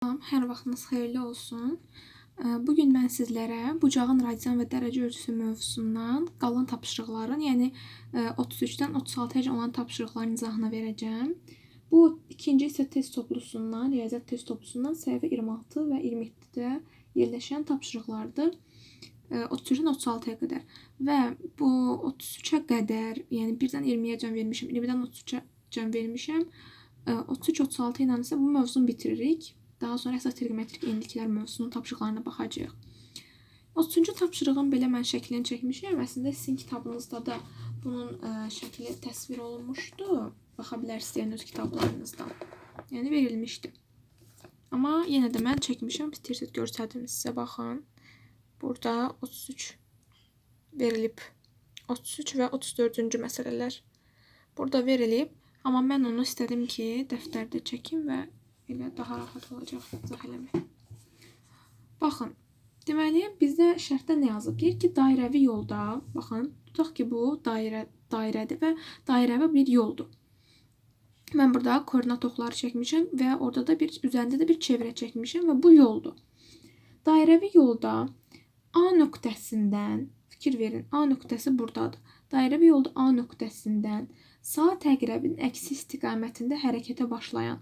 Hər vaxtınız xeyirli olsun. Bugün mən sizlərə bucağın radian və dərəcə ölçüsü mövzusundan qalan tapşırıqların, yəni 33-dən 36-ya olan tapşırıqların izahını verəcəm. Bu ikinci isə test toplusundan, riyaziyyat test toplusundan səhifə 26 və 27-də yerləşən tapşırıqlardır. 33-dən 36-ya qədər. Və bu 33-ə qədər, yəni 1-dən 20-yə vermişəm, 20-dən 33-ə vermişəm. 33-36 ilə isə bu mövzunu bitiririk. Daha sonra əsas trigonometrik enliklər mövzusunun tapşırıqlarına baxacağıq. 30-cu tapşırığın belə mən şəklini çəkmişəm. Əslində sizin kitabınızda da bunun ə, şəkli təsvir olunmuşdu. Baxa bilərsiniz yəni öz kitablarınızdan. Yəni verilmişdi. Amma yenə də mən çəkmişəm. İstəyirsiniz göstərdim sizə baxın. Burada 33 verilib. 33 və 34-cü məsələlər burada verilib. Amma mən onu istədim ki, dəftərdə çəkim və elə daha rahat olacaq izah eləmək. Baxın, deməli bizdə şərtdə nə yazıb? Deyir ki, dairəvi yolda, baxın, tutaq ki, bu dairə dairədir və dairəvi bir yoldur. Mən burada koordinat oxları çəkmişəm və orada da bir üzərində də bir çevrə çəkmişəm və bu yoldur. Dairəvi yolda A nöqtəsindən fikir verin, A nöqtəsi burdadır. Dairəvi yolda A nöqtəsindən sağ təqrəbin əksi istiqamətində hərəkətə başlayan.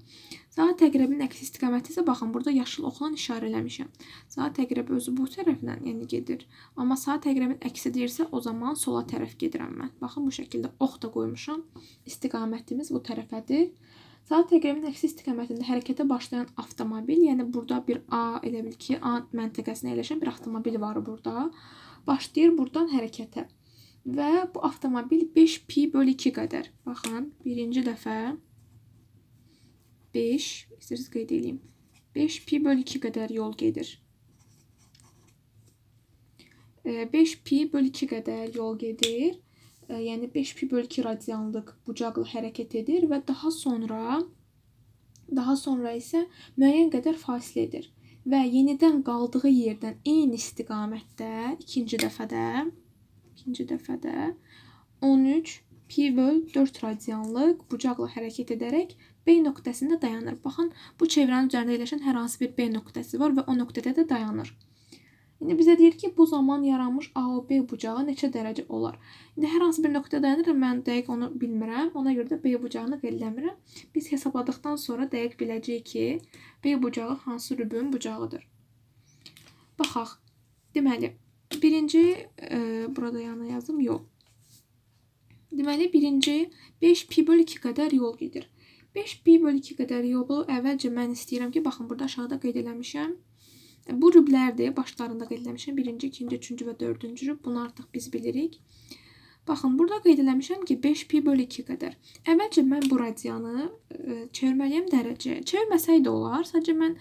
Sağ təqrəbin əksi istiqaməti isə baxın burada yaşıl oxla işarə eləmişəm. Sağ təqrəb özü bu tərəfdən, yəni gedir. Amma sağ təqrəbin əksi deyirsə, o zaman sola tərəf gedirəm mən. Baxın bu şəkildə ox da qoymuşam. İstiqamətimiz bu tərəfədir. Sağ təqrəbin əksi istiqamətində hərəkətə başlayan avtomobil, yəni burada bir A elə bil ki, A məntəqəsində yerləşən bir avtomobil var burada. Başlayır buradan hərəkətə. Və bu avtomobil 5 pi bölü 2 qədər. Baxın, birinci dəfə 5, istəyirsiniz qeyd edeyim. 5 pi bölü 2 qədər yol gedir. 5 pi bölü 2 qədər yol gedir. Yəni 5 pi bölü 2 radianlıq bucaqla hərəkət edir və daha sonra daha sonra isə müəyyən qədər fasilə edir və yenidən qaldığı yerdən eyni istiqamətdə ikinci dəfədə ikinci dəfədə 13 pi böl 4 radianlıq bucaqla hərəkət edərək B nöqtəsində dayanır. Baxın, bu çevrənin üzərində yerləşən hər hansı bir B nöqtəsi var və o nöqtədə də dayanır. İndi bizə deyir ki, bu zaman yaranmış AOB bucağı neçə dərəcə olar? İndi hər hansı bir nöqtədə dayanır, mən dəqiq onu bilmirəm. Ona görə də B bucağını qeyd eləmirəm. Biz hesabladıqdan sonra dəqiq biləcəyik ki, B bucağı hansı rübün bucağıdır. Baxaq. Deməli, Birinci e, burada yana yazdım yol. Deməli birinci 5 pi bölü 2 qədər yol gedir. 5 pi bölü 2 qədər yolu əvvəlcə mən istəyirəm ki, baxın burada aşağıda qeyd eləmişəm. Bu rüblərdir, başlarında qeyd eləmişəm. Birinci, ikinci, üçüncü və dördüncü rüb. Bunu artıq biz bilirik. Baxın, burada qeyd eləmişəm ki, 5 pi bölü 2 qədər. Əvvəlcə mən bu radianı e, çevirməliyəm dərəcəyə. Çevirməsək də olar. Sadəcə mən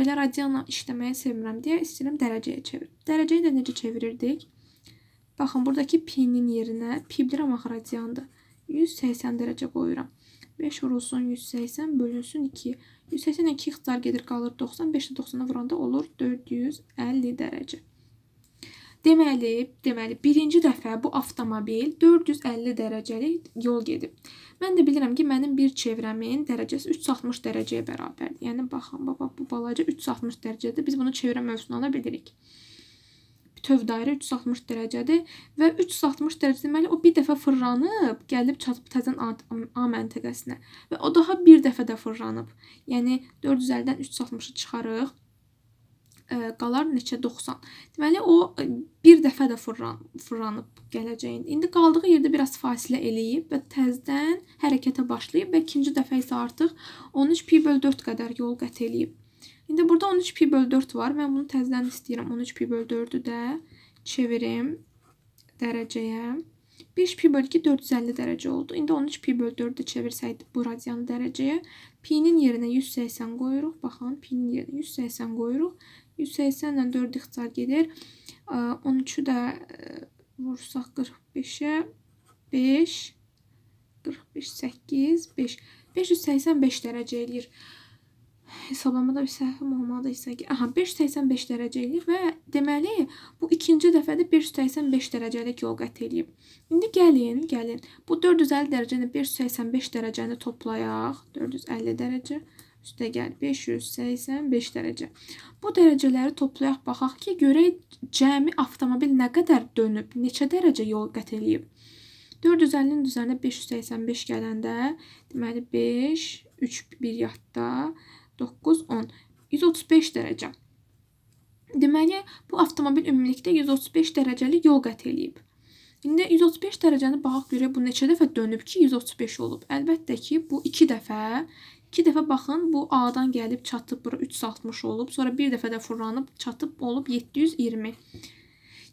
belə radianla işləməyi sevmirəm deyə istəyirəm dərəcəyə çevir. Dərəcəyi də necə çevirirdik? Baxın, buradakı pi-nin yerinə pi bilirəm axı radiandır. 180 dərəcə qoyuram. 5 vurulsun 180 bölünsün 2. 180 2 ixtisar gedir qalır 90. 5 də 90-a vuranda olur 450 dərəcə. Deməli, deməli birinci dəfə bu avtomobil 450 dərəcəlik yol gedib. Mən də bilirəm ki, mənim bir çevrəmin dərəcəsi 360 dərəcəyə bərabərdir. Yəni baxın, bax bu balaca 360 dərəcədir. Biz bunu çevrə mövzusuna da bilirik. Bütöv dairə 360 dərəcədir və 360 dərəcə deməli o bir dəfə fırlanıb, gəlib çatıb təzən A, A məntəqəsinə və o daha bir dəfə də fırlanıb. Yəni 450-dən 360-ı çıxarıq qalar neçə 90. Deməli o bir dəfə də fırlan, fırlanıb gələcəyin. İndi qaldığı yerdə biraz fasilə eləyib və təzədən hərəkətə başlayıb və ikinci dəfə isə artıq 13 pi böl 4 qədər yol qət eləyib. İndi burada 13 pi böl 4 var. Mən bunu təzədən istəyirəm. 13 pi böl 4-ü də çevirim dərəcəyə. 5 pi böl 2 450 dərəcə oldu. İndi 13 pi böl 4-ü çevirsəydik bu radianı dərəcəyə, pi-nin yerinə 180 qoyuruq. Baxın, pi-nin yerinə 180 qoyuruq. 180 ilə 4 ixtisar gedir. 13-ü də vursaq 45-ə 5 45 8 5 585 dərəcə eləyir. Hesablamada səhvim olmadıysa ki, aha 585 dərəcə eləyir və deməli bu ikinci dəfədə 585 dərəcəlik yol qət eləyib. İndi gəlin, gəlin. Bu 450 dərəcəni 585 dərəcəni toplayaq. 450 dərəcə üstə gəl 585 dərəcə. Bu dərəcələri toplayaq baxaq ki, görək cəmi avtomobil nə qədər dönüb, neçə dərəcə yol qət eləyib. 450-nin üzərinə 585 gələndə, deməli 5, 3 bir yadda, 9, 10, 135 dərəcə. Deməli, bu avtomobil ümumilikdə 135 dərəcəli yol qət eləyib. İndi 135 dərəcəni baxaq görək bu neçə dəfə dönüb ki, 135 olub. Əlbəttə ki, bu 2 dəfə 2 dəfə baxın, bu A-dan gəlib çatıb bura 360 olub. Sonra bir dəfə də fırlanıb çatıb olub 720.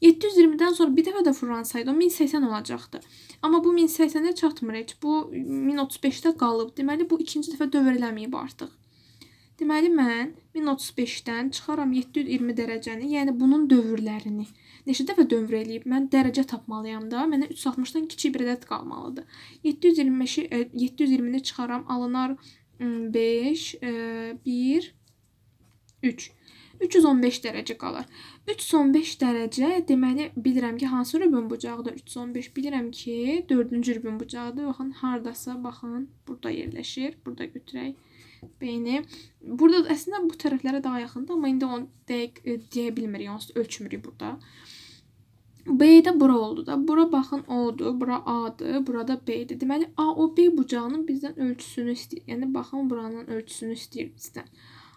720-dən sonra bir dəfə də fırlansaydı o 1080 olacaqdı. Amma bu 1080-ə çatmır heç. Bu 1035-də qalıb. Deməli bu ikinci dəfə dövr eləməyib artıq. Deməli mən 1035-dən çıxaram 720 dərəcəni, yəni bunun dövrlərini neçə dəfə dövr eləyib? Mən dərəcə tapmalıyam da. Mənə 360-dan kiçik bir ədəd qalmalıdır. 725-i 720-ni çıxaram, alınar 5 1 3 315 dərəcə qalar. 315 dərəcə deməli bilirəm ki, hansı rubin bucağıdır? 315 bilirəm ki, 4-cü rubin bucağıdır. Baxın, hardasa baxın, burada yerləşir. Burada götürək beyni. Burada əslində bu tərəflərə daha yaxındır, amma indi onu dəqiq e, deyə bilmirik, onsuz ölçmürük burada. B-də bura oldu da. Bura baxın O-dur, bura A-dır, burada B-dir. Deməli A o B bucağının bizdən ölçüsünü istəyir. Yəni baxın buranın ölçüsünü istəyir bizdən.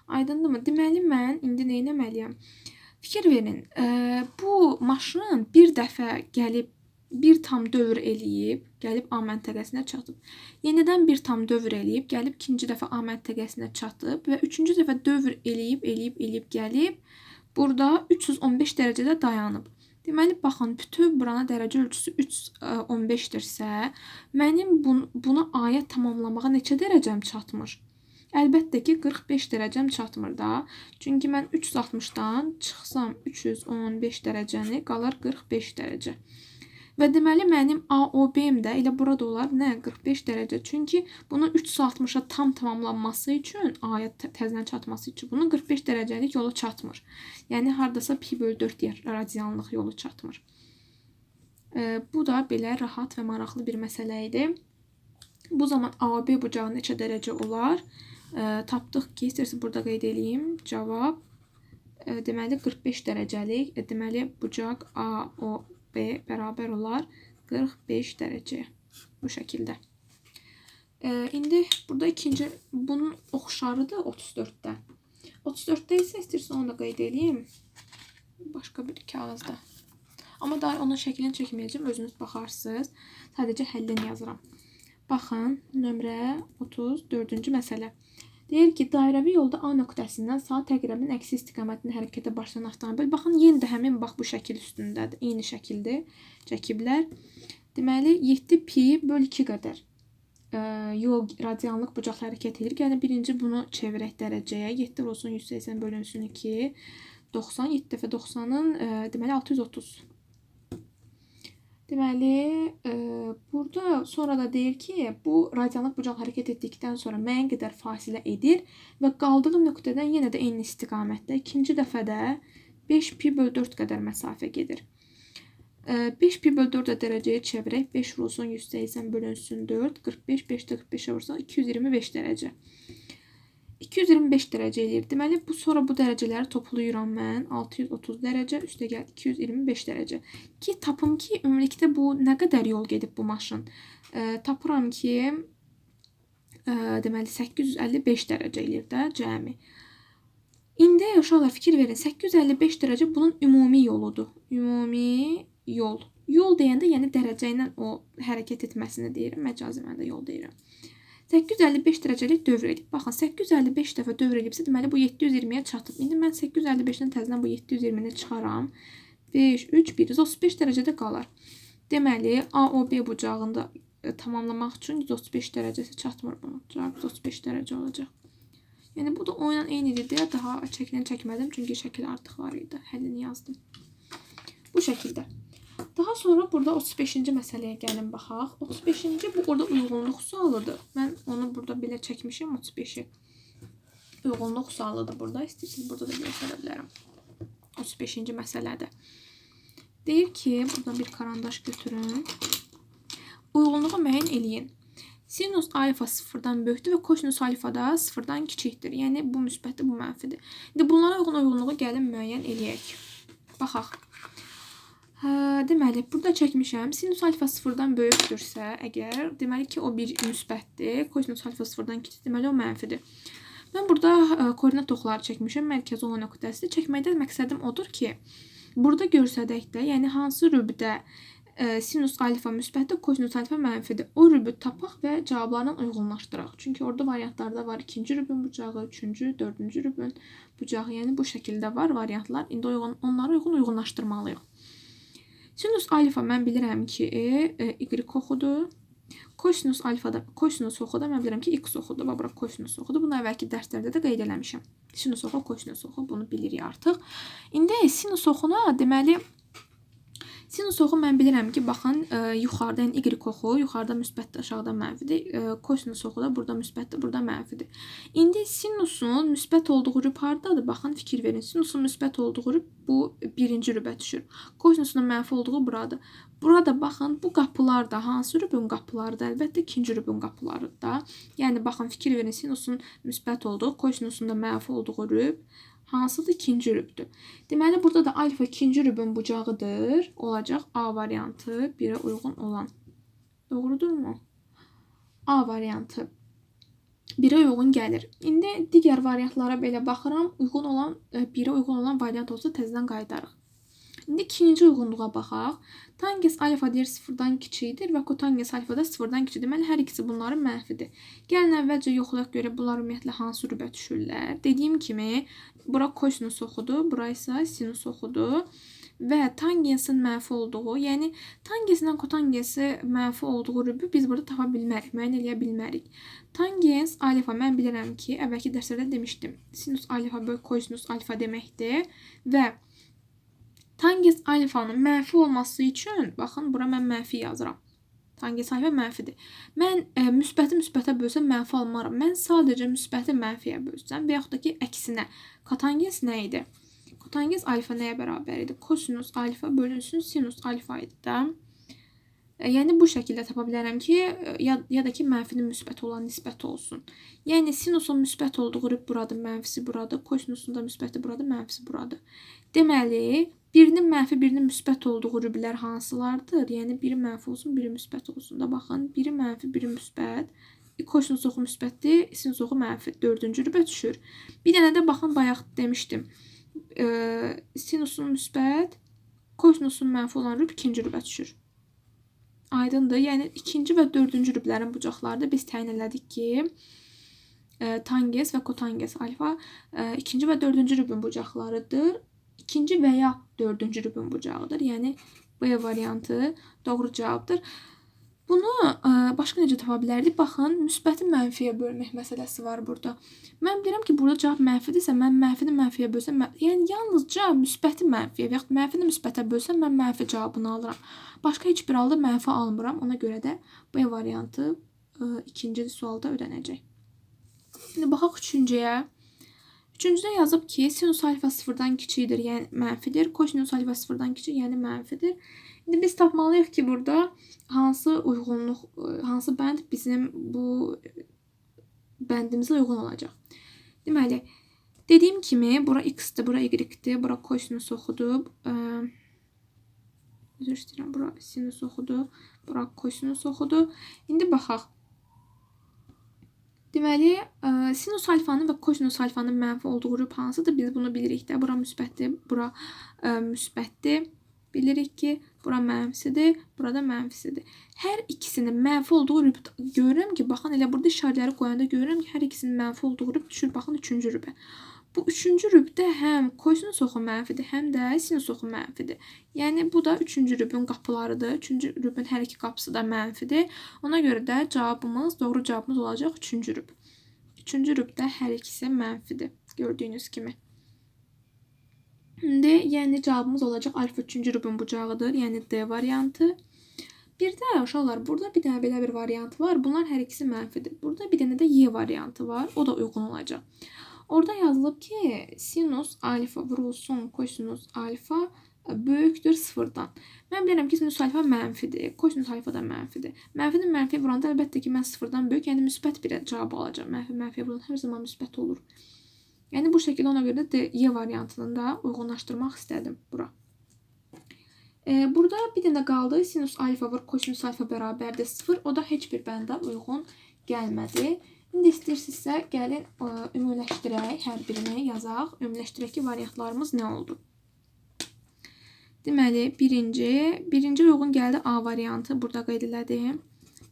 Aydındırmı? Deməli mən indi nə etməliyəm? Fikir verin. E, bu maşın bir dəfə gəlib bir tam dövr eləyib, gəlib A məntəqəsinə çatıb. Yenidən bir tam dövr eləyib, gəlib ikinci dəfə A məntəqəsinə çatıb və üçüncü dəfə dövr eləyib, eləyib, eləyib gəlib burada 315 dərəcədə dayanıb. Deməli baxın, bütün burana dərəcə ölçüsü 315-dirsə, mənim bun bunu A-ya tamamlamağa neçə dərəcəm çatmır? Əlbəttə ki, 45 dərəcəm çatmır da. Çünki mən 360-dan çıxsam 315 dərəcəni qalar 45 dərəcə. Və deməli mənim AOB-m də elə burada olar, nə 45 dərəcə. Çünki bunu 360-a tam tamamlanması üçün, A-ya təzədən çatması üçün bunu 45 dərəcəlik yolu çatmır. Yəni hardasa pi bölü 4 radianlıq yolu çatmır. E, bu da belə rahat və maraqlı bir məsələ idi. Bu zaman AOB bucağı neçə dərəcə olar? E, tapdıq ki, istərsə burada qeyd edeyim. Cavab e, deməli 45 dərəcəlik. E, deməli bucaq AOB B bərabər olar 45 dərəcəyə. Bu şəkildə. E, indi burada ikinci bunun oxşarıdır 34-də. 34-də isə istəyirsən onu da qeyd edeyim. Başqa bir kağızda. Amma daha onun şəklini çəkməyəcəm, özünüz baxarsınız. Sadəcə həllini yazıram. Baxın, nömrə 34-cü məsələ. Deyir ki, dairəvi yolda A nöqtəsindən saat təqribən əksi istiqamətində hərəkətə başlayan avtomobil. Baxın, yenə də həmin bax bu şəkil üstündədir. Eyni şəkildir. Çəkiblər. Deməli 7 pi böl 2 qədər ə, yol radianlıq bucaqla hərəkət edir. Yəni birinci bunu çevirək dərəcəyə. 7 olsun 180 bölünsün 2. 90 7 dəfə 90-ın deməli 630. Deməli, e, burada sonra da deyir ki, bu radianlıq bucaq hərəkət etdikdən sonra müəyyən qədər fasilə edir və qaldığı nöqtədən yenə də eyni istiqamətdə ikinci dəfədə 5 pi böl 4 qədər məsafə gedir. E, 5 pi böl 4 dərəcəyə çevirək. 5 vurulsun 180 bölünsün 4. 45, 5 də 45-ə vursan 225 dərəcə. 225 dərəcə eləyir. Deməli, bu sonra bu dərəcələri toplayıram mən. 630 dərəcə, üstə gəl 225 dərəcə. Ki tapım ki, ümumilikdə bu nə qədər yol gedib bu maşın? E, tapıram ki, e, deməli 855 dərəcə eləyir də cəmi. İndi uşaqlar fikir verin. 855 dərəcə bunun ümumi yoludur. Ümumi yol. Yol deyəndə yəni dərəcə ilə o hərəkət etməsini deyirəm. Məcazi mənada yol deyirəm. 855 dərəcəlik dövr edib. Baxın, 855 dəfə dövr edibsə, deməli bu 720-yə çatıb. İndi mən 855-dən təzədən bu 720-ni çıxaram. 5, 3, 1, 135 dərəcədə qalar. Deməli, AOB bucağında e, tamamlamaq üçün 135 dərəcəsi çatmır buna. Cavab 135 dərəcə olacaq. Yəni bu da oyla eynidir deyə daha çəkilən çəkmədim, çünki şəkil artıq var idi. Həllini yazdım. Bu şəkildə. Daha sonra burada 35-ci məsələyə gəlin baxaq. 35-ci bu orada uyğunluq sualıdır. Mən onu burada belə çəkmişəm 35-i. Uyğunluq sualıdır burada. İstəyirsiniz burada da göstərə bilərəm. 35-ci məsələdə. Deyir ki, buradan bir karandaş götürün. Uyğunluğu müəyyən eləyin. Sinus alfa sıfırdan böyükdür və kosinus alfa da sıfırdan kiçikdir. Yəni bu müsbətdir, bu mənfidir. İndi bunlara uyğun uyğunluğu gəlin müəyyən eləyək. Baxaq. Hə, deməli, burada çəkmişəm. Sinus alfa sıfırdan böyükdürsə, əgər, deməli ki, o bir müsbətdir. Kosinus alfa sıfırdan kiçikdir, deməli o mənfidir. Mən burada ə, koordinat oxları çəkmişəm. Mərkəzi olan nöqtəsi. Çəkməkdə məqsədim odur ki, burada görsədək də, yəni hansı rübdə ə, sinus alfa müsbətdir, kosinus alfa mənfidir. O rübü tapaq və cavablarla uyğunlaşdıraq. Çünki orada variantlarda var ikinci rübün bucağı, üçüncü, dördüncü rübün bucağı. Yəni bu şəkildə var variantlar. İndi uyğun, onlara uyğun uyğunlaşdırmalıyıq. Sinus alfa mən bilirəm ki, e, y oxudur. Kosinus alfa da, kosinus oxu da mən bilirəm ki, x oxudur. Bax, bura kosinus oxudur. Bunu əvvəlki dərslərdə də qeyd eləmişəm. Sinus oxu, kosinus oxu bunu bilirik artıq. İndi sinus oxuna deməli Sinus oxu mən bilirəm ki, baxın, ə, yuxarıda yəni y oxu, yuxarıda müsbətdir, aşağıda mənfidir. Ə, kosinus oxu da burada müsbətdir, burada mənfidir. İndi sinusun müsbət olduğu rüb hardadır? Baxın, fikir verin. Sinusun müsbət olduğu rüb bu birinci rübə düşür. Kosinusun mənfi olduğu buradır. Burada baxın, bu qapılar da hansı rübün qapılarıdır? Əlbəttə ikinci rübün qapılarıdır da. Yəni baxın, fikir verin, sinusun müsbət olduğu, kosinusun da mənfi olduğu rüb hansıdır? İkinci rübdür. Deməli, burada da alfa ikinci rübün bucağıdır. Olacaq A variantı birə uyğun olan. Doğrudurmu? A variantı birə uyğun gəlir. İndi digər variantlara belə baxıram. Uyğun olan, e, birə uyğun olan variant olsa təzədən qaytarıq. İndi ikinci uyğunluğa baxaq. Tangens alfa deyir sıfırdan kiçikdir və kotangens alfa da sıfırdan kiçikdir. Deməli, hər ikisi bunların mənfidir. Gəlin əvvəlcə yoxlayaq görə bunlar ümumiyyətlə hansı rübə düşürlər. Dediyim kimi, bura kosinus oxudur, bura isə sinus oxudur və tangensin mənfi olduğu, yəni tangensindən kotangensi mənfi olduğu rübü biz burada tapa bilmərik, müəyyən eləyə bilmərik. Tangens alfa mən bilirəm ki, əvvəlki dərslərdə demişdim. Sinus alfa böl kosinus alfa deməkdir və tangens alfanın mənfi olması üçün, baxın, bura mən mənfi yazıram. Tangens alfa mənfidir. Mən ə, müsbəti müsbətə bölsəm mənfi almaram. Mən sadəcə müsbəti mənfiyə bölsəm və yaxud da ki, əksinə. Kotangens nə idi? Kotangens alfa nəyə bərabər idi? Kosinus alfa bölünsün sinus alfa idi də. E, yəni bu şəkildə tapa bilərəm ki, e, ya, ya da ki, mənfinin müsbət olan nisbət olsun. Yəni sinusun müsbət olduğu buradır, mənfisi buradır, kosinusun da müsbəti buradır, mənfisi buradır. Deməli, birinin mənfi, birinin müsbət olduğu rüblər hansılardır? Yəni biri mənfi olsun, biri müsbət olsun da baxın, biri mənfi, biri müsbət. Kosinus oxu müsbətdir, sinus oxu mənfi. 4-cü rübə düşür. Bir dənə də baxın bayaq demişdim. E, sinusun müsbət, kosinusun mənfi olan rüb ikinci rübə düşür. Aydındır. Yəni ikinci və dördüncü rüblərin bucaqlarında biz təyin elədik ki, e, tangens və kotangens alfa e, ikinci və dördüncü rübün bucaqlarıdır. İkinci və ya dördüncü rübün bucağıdır. Yəni B variantı doğru cavabdır. Bunu ə, başqa necə tapa bilərdik? Baxın, müsbəti mənfiyə bölmək məsələsi var burada. Mən bilirəm ki, burada cavab mənfidirsə, mən mənfini mənfiyə bölsəm, mən, yəni yalnızca müsbəti mənfiyə və yaxud mənfini müsbətə bölsəm, mən mənfi cavabını alıram. Başqa heç bir halda mənfi almıram. Ona görə də B variantı ə, ikinci sualda ödənəcək. İndi baxaq üçüncüyə. Üçüncüdə yazıb ki, sinus alfa sıfırdan kiçikdir, yəni mənfidir. Kosinus alfa sıfırdan kiçik, yəni mənfidir. İndi biz tapmalıyıq ki, burada hansı uyğunluq, hansı bənd bizim bu bəndimizə uyğun olacaq. Deməli, dediyim kimi, bura x-dir, bura y-dir, bura kosinus oxudur. Üzr istəyirəm, bura sinus oxudur, bura kosinus oxudur. İndi baxaq. Deməli, sinus alfanın və kosinus alfanın mənfi olduğu rüb hansıdır? Biz bunu bilirik də. Bura müsbətdir, bura müsbətdir bilirik ki, bura mənfisidir, burada mənfisidir. Hər ikisinin mənfi olduğu rüb görürəm ki, baxın elə burada işarələri qoyanda görürəm ki, hər ikisinin mənfi olduğu rüb düşür, baxın üçüncü rübə. Bu üçüncü rübdə həm kosinus oxu mənfidir, həm də sinus oxu mənfidir. Yəni bu da üçüncü rübün qapılarıdır. Üçüncü rübün hər iki qapısı da mənfidir. Ona görə də cavabımız, doğru cavabımız olacaq üçüncü rüb. Üçüncü rübdə hər ikisi mənfidir. Gördüyünüz kimi. İndi yəni cavabımız olacaq alfa 3-cü rubun bucağıdır. Yəni D variantı. Bir də uşaqlar, burada bir dənə belə bir variant var. Bunlar hər ikisi mənfidir. Burada bir dənə də Y variantı var. O da uyğun olacaq. Orada yazılıb ki, sinus alfa vurulsun kosinus alfa böyükdür sıfırdan. Mən bilirəm ki, sinus alfa mənfidir, kosinus alfa da mənfidir. Mənfini mənfiyə vuranda əlbəttə ki, mən sıfırdan böyük, yəni müsbət bir cavab alacağam. Mənfi mənfiyə vuranda hər zaman müsbət olur. Yəni bu şəkildə ona görə də Y variantını da uyğunlaşdırmaq istədim bura. E, burada bir dənə qaldı. Sinus alfa vur kosinus alfa bərabərdir 0. O da heç bir bəndə uyğun gəlmədi. İndi istəyirsinizsə gəlin ə, ümumiləşdirək, hər birini yazaq. Ümumiləşdirək ki, variantlarımız nə oldu? Deməli, birinci, birinci uyğun gəldi A variantı, burada qeyd elədim.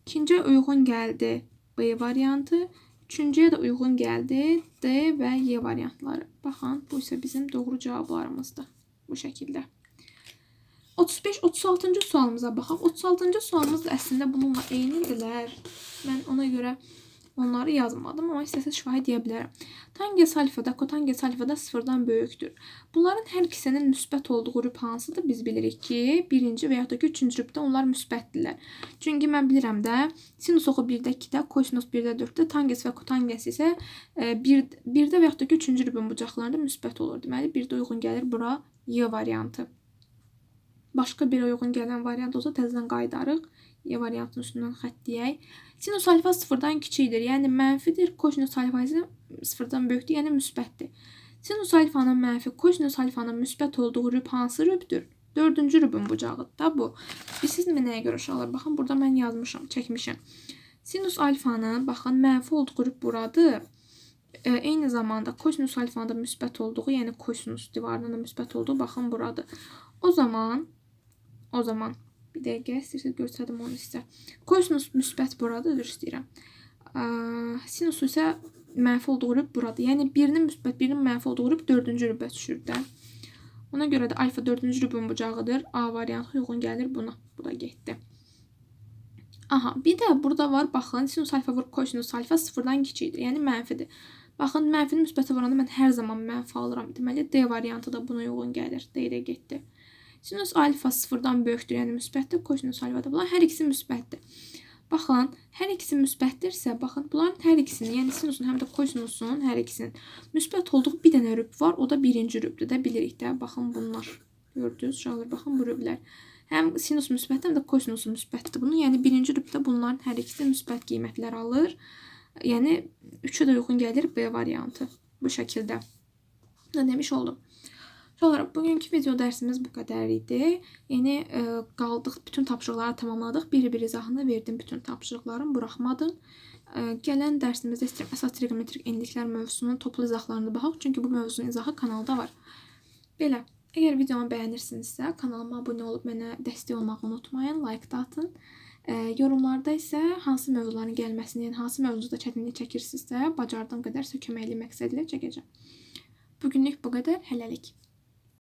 İkinci uyğun gəldi B variantı. Üçüncüyə də uyğun gəldi D və Y variantları. Baxın, bu isə bizim doğru cavablarımızdır. Bu şəkildə. 35-36-cı sualımıza baxaq. 36-cı sualımız da əslində bununla eynidirlər. Mən ona görə onları yazmadım, amma istəsəz şahid deyə bilərəm. Tangens alfada, kotangens alfada sıfırdan böyükdür. Bunların hər ikisinin müsbət olduğu rüb hansıdır? Biz bilirik ki, birinci və yaxud da ki, üçüncü rübdə onlar müsbətdirlər. Çünki mən bilirəm də, sinus oxu 1-də 2-də, kosinus 1-də 4-də, tangens və kotangens isə 1-də e, və yaxud da ki, üçüncü rübün bucaqlarında müsbət olur. Deməli, 1-də uyğun gəlir bura Y variantı. Başqa bir uyğun gələn variant olsa təzədən qayıdarıq. Y variantının üstündən xətt deyək. Sinus alfa sıfırdan kiçikdir, yəni mənfidir. Kosinus alfa isə sıfırdan böyükdür, yəni müsbətdir. Sinus alfanın mənfi, kosinus alfanın müsbət olduğu rüb hansı rübdür? Dördüncü rübün bucağıdır da bu. Bilirsizmi nəyə görə uşaqlar? Baxın, burada mən yazmışam, çəkmişəm. Sinus alfanın, baxın, mənfi olduğu rüb buradır. E, eyni zamanda kosinus alfanın da müsbət olduğu, yəni kosinus divarının da müsbət olduğu, baxın, buradır. O zaman o zaman bir dəqiqə istəyirsiniz göstərdim onu sizə. Kosinus müsbət buradır, düz istəyirəm. Sinus isə mənfi olduğu rüb buradır. Yəni birinin müsbət, birinin mənfi olduğu rüb 4-cü rübə düşür də. Ona görə də alfa 4-cü rübün bucağıdır. A variantı uyğun gəlir buna. Bu da getdi. Aha, bir də burada var, baxın, sinus alfa vur kosinus alfa 0-dan kiçikdir, yəni mənfidir. Baxın, mənfini müsbətə vuranda mən hər zaman mənfi alıram. Deməli, D variantı da buna uyğun gəlir. D ilə getdi. Sinus alfa sıfırdan böyükdür, yəni müsbətdir. Kosinus alfa da bunlar hər ikisi müsbətdir. Baxın, hər ikisi müsbətdirsə, baxın, bunların hər ikisinin, yəni sinusun həm də kosinusun hər ikisinin müsbət olduğu bir dənə rüb var. O da birinci rübdür də, bilirik də. Baxın bunlar. Gördünüz, uşaqlar, baxın bu rüblər. Həm sinus müsbət, həm də kosinus müsbətdir bunun. Yəni birinci rübdə bunların hər ikisi müsbət qiymətlər alır. Yəni 3-ə də uyğun gəlir B variantı bu şəkildə. Nə demiş oldum? Uşaqlar, bugünkü video dərsimiz bu qədər idi. Yəni ə, e, qaldıq, bütün tapşırıqları tamamladıq. Bir-bir izahını verdim bütün tapşırıqların, buraxmadım. Ə, e, gələn dərsimizdə istəyirəm əsas trigonometrik enliklər mövzusunun toplu izahlarını baxaq, çünki bu mövzunun izahı kanalda var. Belə, əgər videomu bəyənirsinizsə, kanalıma abunə olub mənə dəstək olmağı unutmayın, like da atın. Ə, e, yorumlarda isə hansı mövzuların gəlməsini, hansı mövzuda çətinlik çəkirsinizsə, bacardığım qədər köməkli məqsədilə çəkəcəm. Bugünlük bu qədər. Hələlik.